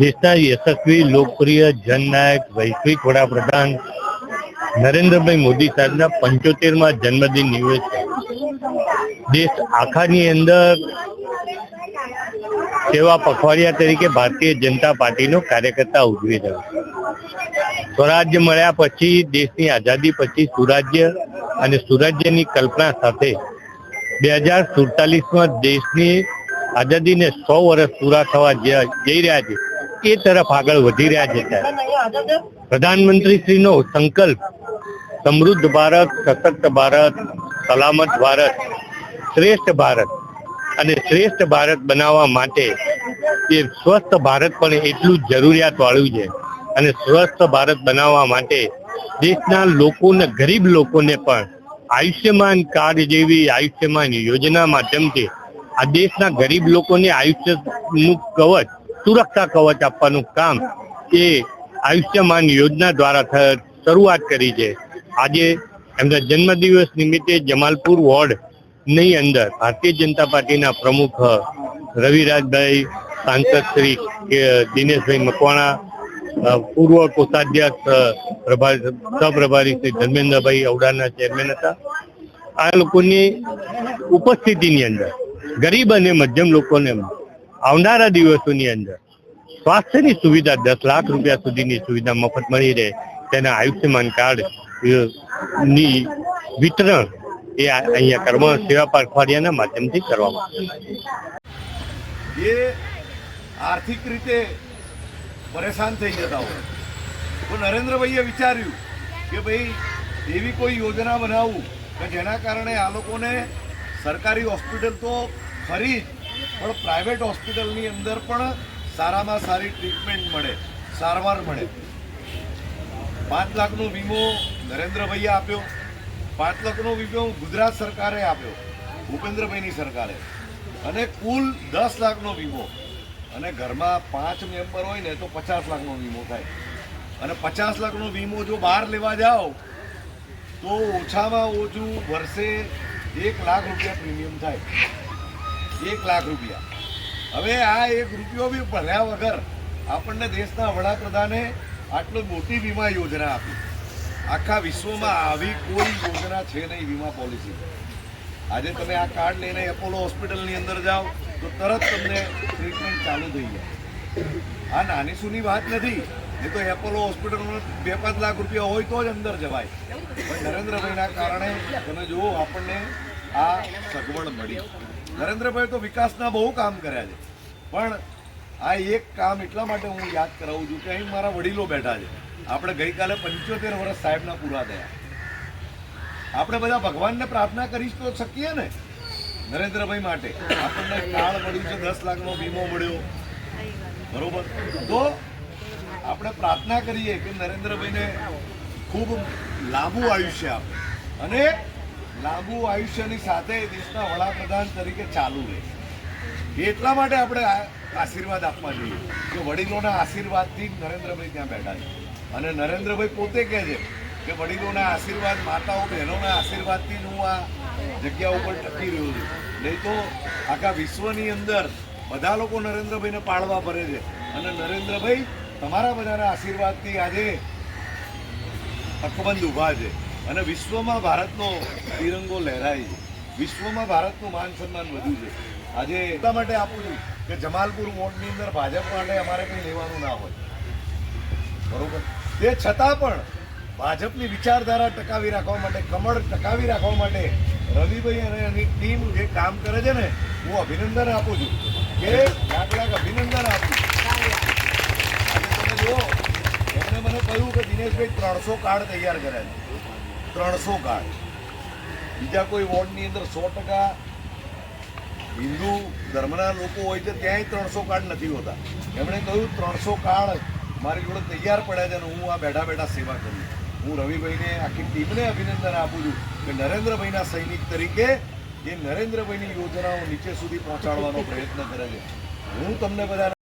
દેશના યશસ્વી, લોકપ્રિય જનનાયક, વૈશ્વિક વડાપ્રધાન નરેન્દ્રભાઈ મોદી સાહેબના પંચોતેરમાં જન્મદિન નિમિત્તે દેશ આખાની અંદર સેવા પખવાડિયા તરીકે ભારતીય જનતા પાર્ટીનો કાર્યકર્તા ઉજવી રહ્યો સ્વરાજ્ય મળ્યા પછી, દેશની આઝાદી પછી સુરાજ્ય અને સુરાજ્યની કલ્પના સાથે બે હજાર સુડતાલીસમાં દેશની આઝાદીને સો વર્ષ પૂરા થવા જઈ રહ્યા છે. એ તરફ આગળ વધી રહ્યા છે ત્યારે પ્રધાનમંત્રી શ્રીનો સંકલ્પ, સમૃદ્ધ ભારત, સશક્ત ભારત, સલામત ભારત, શ્રેષ્ઠ ભારત અને શ્રેષ્ઠ ભારત બનાવવા માટે એ સ્વસ્થ ભારત પણ એટલું જ જરૂરિયાત વાળું છે. અને સ્વસ્થ ભારત બનાવવા માટે દેશના લોકોને, ગરીબ લોકોને પણ આયુષ્યમાન કાર્ડ જેવી આયુષ્યમાન યોજના માધ્યમથી આ દેશના ગરીબ લોકોને આયુષ્યનું કવચ સુરક્ષા કવચ આપવાનું કામ એ આયુષ્યમાન યોજના દ્વારા શરૂઆત કરી છે. આજે એમના જન્મદિવસ નિમિત્તે જમાલપુર વોર્ડની અંદર ભારતીય જનતા પાર્ટીના પ્રમુખ રવિરાજભાઈ, સાંસદ શ્રી દિનેશભાઈ મકવાણા પૂર્વ કોષાધ્યક્ષ પ્રભારી પ્રભા- સહપ્રભારી શ્રી ધર્મેન્દ્રભાઈ ઔડાના ચેરમેન હતા. આ લોકોની ઉપસ્થિતિની અંદર ગરીબ અને મધ્યમ લોકોને આવનારા દિવસોની અંદર સ્વાસ્થ્યની સુવિધા દસ લાખ રૂપિયા સુધીની સુવિધા મફત મળી રહે, તેના આયુષ્યમાન કાર્ડની વિતરણ એ અહીંયા કર્મ સેવા પખવાડિયાના માધ્યમથી કરવામાં આવે આર્થિક રીતે પરેશાન થઈ જતા હોય. તો નરેન્દ્રભાઈએ વિચાર્યું કે ભાઈ એવી કોઈ યોજના બનાવું કે જેના કારણે આ લોકોને સરકારી હોસ્પિટલ તો ખરી પણ પ્રાઇવેટ હોસ્પિટલની અંદર પણ સારામાં સારી ટ્રીટમેન્ટ મળે, સારવાર મળે. પાંચ લાખનો વીમો નરેન્દ્રભાઈએ આપ્યો. પાંચ લાખનો વીમો ગુજરાત સરકારે આપ્યો, ભૂપેન્દ્રભાઈની સરકારે. અને કુલ દસ લાખનો વીમો. અને ઘરમાં પાંચ મેમ્બર હોય ને તો પચાસ લાખનો વીમો થાય. અને પચાસ લાખનો વીમો જો બહાર લેવા જાઓ, તો ઓછામાં ઓછું વર્ષે એક લાખ રૂપિયા પ્રીમિયમ થાય. એક લાખ રૂપિયા. હવે આ એક રૂપિયો બી ભર્યા વગર આપણને દેશના વડાપ્રધાને આટલી મોટી વીમા યોજના આપી. આખા વિશ્વમાં આવી કોઈ યોજના છે નહીં વીમા પોલિસી. આજે તમે આ કાર્ડ લઈને એપોલો હોસ્પિટલની અંદર જાઓ, તો તરત તમને ટ્રીટમેન્ટ ચાલુ થઈ જાય. આ નાની સૂની વાત નથી. એ તો એપોલો હોસ્પિટલમાં બે પાંચ લાખ રૂપિયા હોય તો જ અંદર જવાય. પણ નરેન્દ્રભાઈના કારણે તમે જુઓ, આપણને આ સગવડ મળી. નરેન્દ્રભાઈ તો વિકાસના બહુ કામ કર્યા છે. પણ આ એક કામ એટલા માટે હું યાદ કરાવું છું કે અહીં મારા વડીલો બેઠા છે. આપણે ગઈકાલે પંચોતેર વર્ષ સાહેબના પૂરા થયા. આપણે બધા ભગવાનને પ્રાર્થના કરી તો શકીએ ને? નરેન્દ્રભાઈ માટે. આપણને કાળ મળ્યું છે, દસ લાખનો વીમો મળ્યો. બરોબર? તો આપણે પ્રાર્થના કરીએ કે નરેન્દ્રભાઈને ખૂબ લાંબુ આયુષ્ય આપે. અને લાંબુ આયુષ્યની સાથે દેશના વડાપ્રધાન તરીકે ચાલુ રહે એટલા માટે આપણે આશીર્વાદ આપવા જોઈએ કે વડીલોના આશીર્વાદથી નરેન્દ્રભાઈ ત્યાં બેઠા છે. અને નરેન્દ્રભાઈ પોતે કહે છે કે વડીલોના આશીર્વાદ, માતાઓ, બહેનોના આશીર્વાદથી હું આ જગ્યા ઉપર ટકી રહ્યો છું. નહીં તો આખા વિશ્વની અંદર બધા લોકો નરેન્દ્રભાઈને પાળવા ભરે છે. અને નરેન્દ્રભાઈ તમારા બધાના આશીર્વાદથી આજે અકબંધ ઊભા છે. અને વિશ્વમાં ભારતનો તિરંગો લહેરાય છે. વિશ્વમાં ભારતનું માન સન્માન વધ્યું છે. આજે એટલા માટે આપું છું કે જમાલપુર વોર્ડની અંદર ભાજપ માટે અમારે કંઈ લેવાનું ના હોય. બરોબર? તે છતાં પણ ભાજપની વિચારધારા ટકાવી રાખવા માટે, કમળ ટકાવી રાખવા માટે રવિભાઈ અને એની ટીમ જે કામ કરે છે ને, હું અભિનંદન આપું છું. કે લાખ લાખ અભિનંદન આપું આજે તમે જુઓ, એમણે મને કહ્યું કે દિનેશભાઈ ત્રણસો કાર્ડ તૈયાર કર્યા. છે ત્રણસો કાર્ડ બીજા કોઈ વોર્ડની અંદર સો ટકા હિન્દુ ધર્મના લોકો હોય છે, ત્યાંય ત્રણસો કાર્ડ નથી હોતા. એમણે કહ્યું, ત્રણસો કાર્ડ મારી જોડે તૈયાર પડ્યા છે અને હું આ બેઠા બેઠા સેવા કરું હું રવિભાઈને, આખી ટીમને અભિનંદન આપું છું કે નરેન્દ્રભાઈના સૈનિક તરીકે એ નરેન્દ્રભાઈની યોજનાઓ નીચે સુધી પહોંચાડવાનો પ્રયત્ન કરે છે. હું તમને બધા